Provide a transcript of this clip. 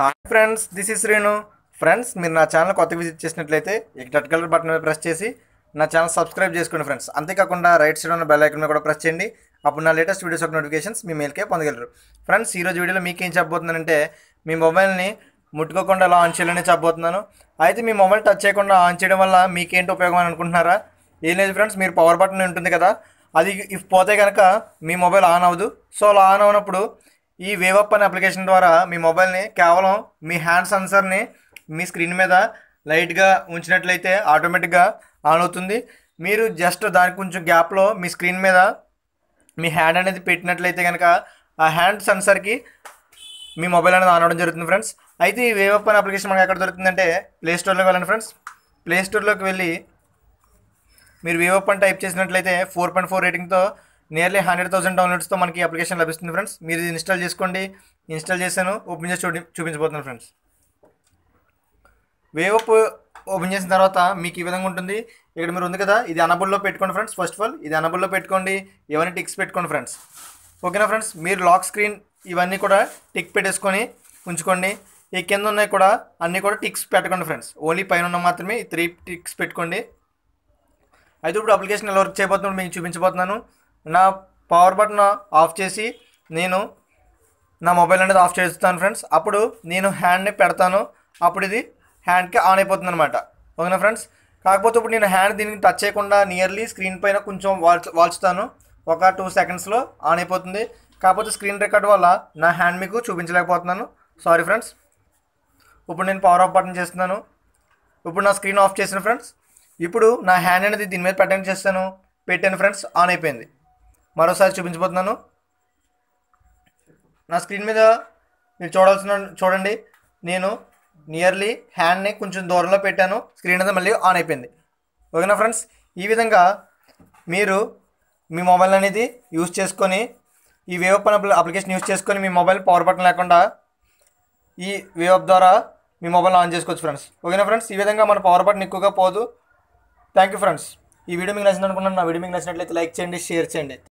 Hi friends this is Renu friends మీరు నా channel కొత్త విజిట్ చేసినట్లయితే ఈ రెడ్ కలర్ బటన్ మీద ప్రెస్ చేసి నా ఛానల్ సబ్స్క్రైబ్ చేసుకోండి ఫ్రెండ్స్ అంతేకాకుండా రైట్ సైడ్ ఉన్న బెల్ ఐకన్ మీద కూడా ప్రెస్ చేయండి. అప్పుడు నా లేటెస్ట్ వీడియోస్ యొక్క నోటిఫికేషన్స్ మీ మెయిల్కే పొందగలరు. ఫ్రెండ్స్ ఈరోజు వీడియోలో మీకు ఏం చెప్పబోతున్నానంటే మీ మొబైల్ని ముట్టుకోకుండా అలా ఆన్ చేయాలని చెప్పబోతున్నాను. అయితే మీ మొబైల్ టచ్ చేయకుండా ఆన్ చేయడం వల్ల మీకేంటి ఉపయోగం అని అనుకుంటున్నారా? ఏం లేదు ఫ్రెండ్స్ మీరు పవర్ బటన్ ఉంటుంది కదా. అది ఇఫ్ పోతే కనుక మీ మొబైల్ ఆన్ అవ్వదు. సో అలా ఆన్ అవునప్పుడు ఈ వేవప్ అనే అప్లికేషన్ ద్వారా మీ మొబైల్ని కేవలం మీ హ్యాండ్ సెన్సర్ని మీ స్క్రీన్ మీద లైట్గా ఉంచినట్లయితే ఆటోమేటిక్గా ఆన్ అవుతుంది. మీరు జస్ట్ దానికి కొంచెం గ్యాప్లో మీ స్క్రీన్ మీద మీ హ్యాండ్ అనేది పెట్టినట్లయితే కనుక ఆ హ్యాండ్ సెన్సర్కి మీ మొబైల్ అనేది ఆన్ అవడం జరుగుతుంది ఫ్రెండ్స్ అయితే ఈ వేవప్ అనే అప్లికేషన్ మనకు ఎక్కడ దొరుకుతుందంటే ప్లేస్టోర్లోకి వెళ్ళండి ఫ్రెండ్స్ ప్లే స్టోర్లోకి వెళ్ళి మీరు వేవప్ అని టైప్ చేసినట్లయితే ఫోర్ పాయింట్ ఫోర్ రేటింగ్తో నియర్లీ హండ్రెడ్ థౌసండ్ డౌన్లోడ్స్తో మనకి అప్లికేషన్ లభిస్తుంది ఫ్రెండ్స్ మీరు ఇది ఇన్స్టాల్ చేసుకోండి. ఇన్స్టాల్ చేశాను. ఓపెన్ చేసి చూడి చూపించబోతున్నాను ఫ్రెండ్స్ వేవప్ ఓపెన్ చేసిన తర్వాత మీకు ఈ విధంగా ఉంటుంది. ఇక్కడ మీరు ఉంది కదా ఇది అనబుల్లో పెట్టుకోండి ఫ్రెండ్స్ ఫస్ట్ ఆఫ్ ఆల్ ఇది అనబుల్లో పెట్టుకోండి. ఇవన్నీ టిక్స్ పెట్టుకోండి ఫ్రెండ్స్ ఓకేనా ఫ్రెండ్స్ మీరు లాక్ స్క్రీన్ ఇవన్నీ కూడా టిక్ పెట్టేసుకొని ఉంచుకోండి. ఈ కింద ఉన్నాయి కూడా అన్నీ కూడా టిక్స్ పెట్టకండి ఫ్రెండ్స్ ఓన్లీ పైన ఉన్న మాత్రమే త్రీ టిక్స్ పెట్టుకోండి. అయితే ఇప్పుడు అప్లికేషన్ ఎలా వర్క్ చేయబోతున్నాడు మీకు చూపించబోతున్నాను. నా పవర్ బటన్ ఆఫ్ చేసి నేను నా మొబైల్ అనేది ఆఫ్ చేస్తాను ఫ్రెండ్స్ అప్పుడు నేను హ్యాండ్ని పెడతాను. అప్పుడు ఇది హ్యాండ్కి ఆన్ అయిపోతుంది అనమాట ఓకేనా ఫ్రెండ్స్ కాకపోతే ఇప్పుడు నేను హ్యాండ్ దీనికి టచ్ చేయకుండా నియర్లీ స్క్రీన్ పైన కొంచెం వాల్చ్ వాల్చుతాను. ఒక టూ సెకండ్స్లో ఆన్ అయిపోతుంది. కాకపోతే స్క్రీన్ రికార్డ్ వల్ల నా హ్యాండ్ మీకు చూపించలేకపోతున్నాను. సారీ ఫ్రెండ్స్ ఇప్పుడు నేను పవర్ ఆఫ్ బటన్ చేస్తున్నాను. ఇప్పుడు నా స్క్రీన్ ఆఫ్ చేసిన ఫ్రెండ్స్ ఇప్పుడు నా హ్యాండ్ అనేది దీని మీద పెట్టండి చేస్తాను. పెట్టాను ఫ్రెండ్స్ ఆన్ అయిపోయింది. మరోసారి చూపించబోతున్నాను. నా స్క్రీన్ మీద మీరు చూడాల్సిన చూడండి. నేను నియర్లీ హ్యాండ్ని కొంచెం దూరంలో పెట్టాను. స్క్రీన్ అనేది మళ్ళీ ఆన్ అయిపోయింది. ఓకేనా ఫ్రెండ్స్? ఈ విధంగా మీరు మీ మొబైల్ అనేది యూస్ చేసుకొని ఈ వేవ్ అప్లికేషన్ యూజ్ చేసుకొని మీ మొబైల్ పవర్ బటన్ లేకుండా ఈ వేవ్ ద్వారా మీ మొబైల్ ఆన్ చేసుకోవచ్చు ఫ్రెండ్స్. ఓకేనా ఫ్రెండ్స్? ఈ విధంగా మన పవర్ బటన్ ఎక్కువగా పోదు. థ్యాంక్ యూ ఫ్రెండ్స్ ఈ వీడియో మీకు నచ్చింది అనుకున్నాను నా వీడియో మీకు నచ్చినట్లయితే లైక్ చేయండి షేర్ చేయండి.